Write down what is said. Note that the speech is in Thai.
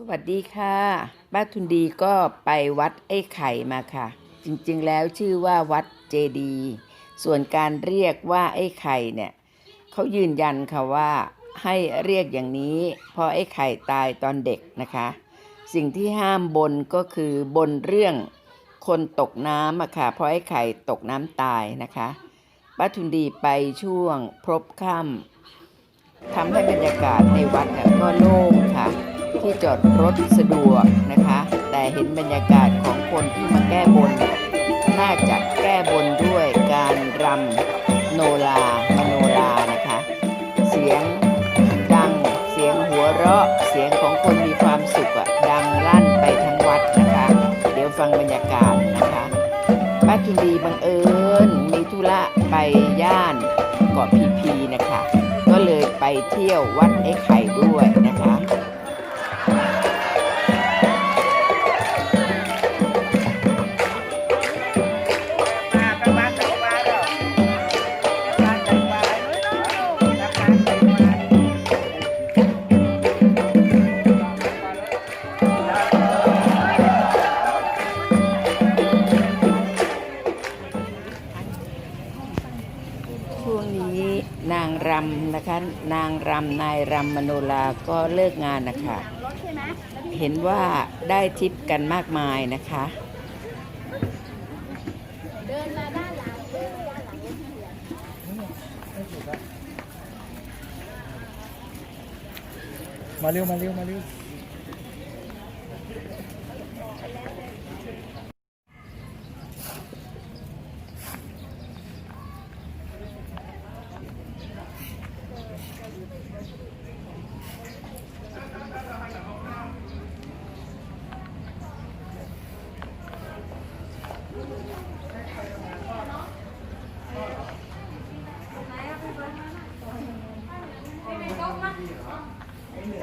สวัสดีค่ะ ป้าทุนดีก็ไปวัดไอ้ไข่มาค่ะ จริงๆแล้วชื่อว่าวัดเจดี ส่วนการเรียกว่าไอ้ไข่เนี่ยเขายืนยันค่ะว่าให้เรียกอย่างนี้เพราะไอ้ไข่ตายตอนเด็กนะคะ สิ่งที่ห้ามบนก็คือบนเรื่องคนตกน้ำอะค่ะเพราะไอ้ไข่ตกน้ำตายนะคะป้าทุนดีไปช่วงพรบค่ำทำให้บรรยากาศในวัดเนี่ยก็โล่งค่ะ ที่จอดรถสะดวกนะคะ แต่เห็นบรรยากาศของคนที่มาแก้บน น่าจะแก้บนด้วยการรำโนรามโนรานะคะ เสียงดังเสียงหัวเราะ เสียงของคนมีความสุขอะดังลั่นไปทั้งวัดนะคะ เดี๋ยวฟังบรรยากาศนะคะป้าทุนดีบังเอิญมีธุระไปย่านเกาะพีพีนะคะ ก็เลยไปเที่ยววัดไอ้ไข่ด้วยนะคะ นางรำนะคะ นางรำนายรำมโนลาก็เลิกงานนะคะ เห็นว่าได้ทิปกันมากมายนะคะมาเร็วมาเร็วมาเร็ว